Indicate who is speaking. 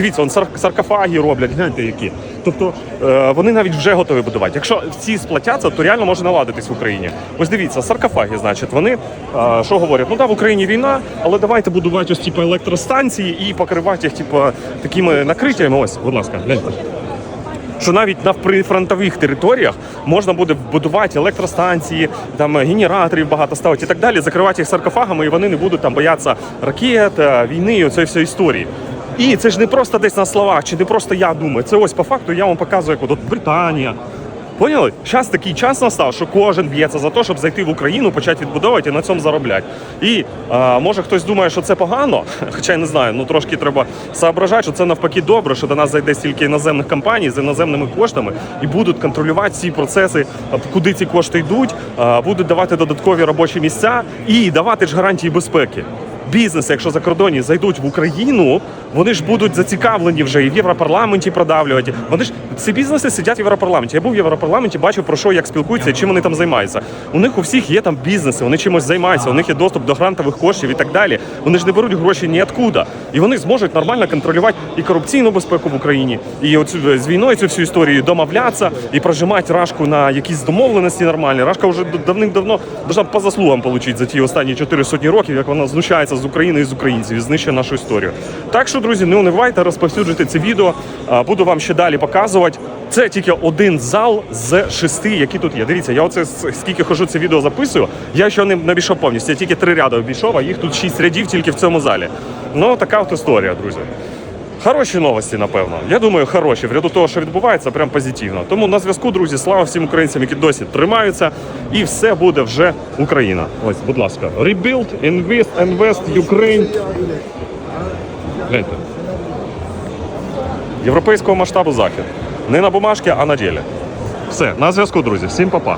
Speaker 1: Дивіться, он сар- саркофаги роблять, гляньте які. Тобто е, вони навіть вже готові будувати. Якщо ці сплатяться, то реально може наладитись в Україні. Ось дивіться, саркофаги, значить, вони е, що говорять? Ну да, в Україні війна, але давайте будувати ось типу електростанції і покривати їх, типу, такими накриттями. Ось, будь ласка, гляньте що навіть на прифронтових територіях можна буде будувати електростанції, там генераторів багато ставити і так далі, закривати їх саркофагами, і вони не будуть там боятися ракет, е, війни і цієї всієї історії. І це ж не просто десь на словах, чи не просто я думаю. Це ось по факту я вам показую, як от Британія. Поняли? Зараз такий час настав, що кожен б'ється за те, щоб зайти в Україну, почати відбудовувати і на цьому заробляти. І а, може хтось думає, що це погано, хоча я не знаю, ну трошки треба соображати, що це навпаки добре, що до нас зайде стільки іноземних компаній з іноземними коштами і будуть контролювати ці процеси, куди ці кошти йдуть, а, будуть давати додаткові робочі місця і давати ж гарантії безпеки. Бізнеси, якщо закордонні зайдуть в Україну, вони ж будуть зацікавлені вже і в Європарламенті продавлювати. Вони ж ці бізнеси сидять в Європарламенті. Я був в Європарламенті, бачив про що як спілкуються, і чим вони там займаються. У них у всіх є там бізнеси, вони чимось займаються, у них є доступ до грантових коштів і так далі. Вони ж не беруть гроші ніоткуда. І вони зможуть нормально контролювати і корупційну безпеку в Україні, і оцю з війною цю всю історію домовлятися і прожимати рашку на якісь домовленості нормальні. Рашка вже давним-давно должна по заслугам отримати за ті останні чотири сотні років, як вона знущається з України і з українців і знищує нашу історію. Так що, друзі, не унивайте, розповсюджуйте це відео. Буду вам ще далі показувати. Це тільки один зал з шести, які тут є. Дивіться, я оце скільки хожу це відео записую. Я ще не обійшов повністю. Я тільки три ряди обійшов, а їх тут шість рядів тільки в цьому залі. Ну така от історія, друзі. Хороші новості, напевно. Я думаю, хороші. В ряду того, що відбувається, прям позитивно. Тому на зв'язку, друзі, слава всім українцям, які досі тримаються, і все буде вже Україна. Ось, будь ласка, Rebuild, Invest, Invest, Ukraine. Гляньте. Європейського масштабу захід. Не на бумажці, а на ділі. Все, на зв'язку, друзі. Всім па-па.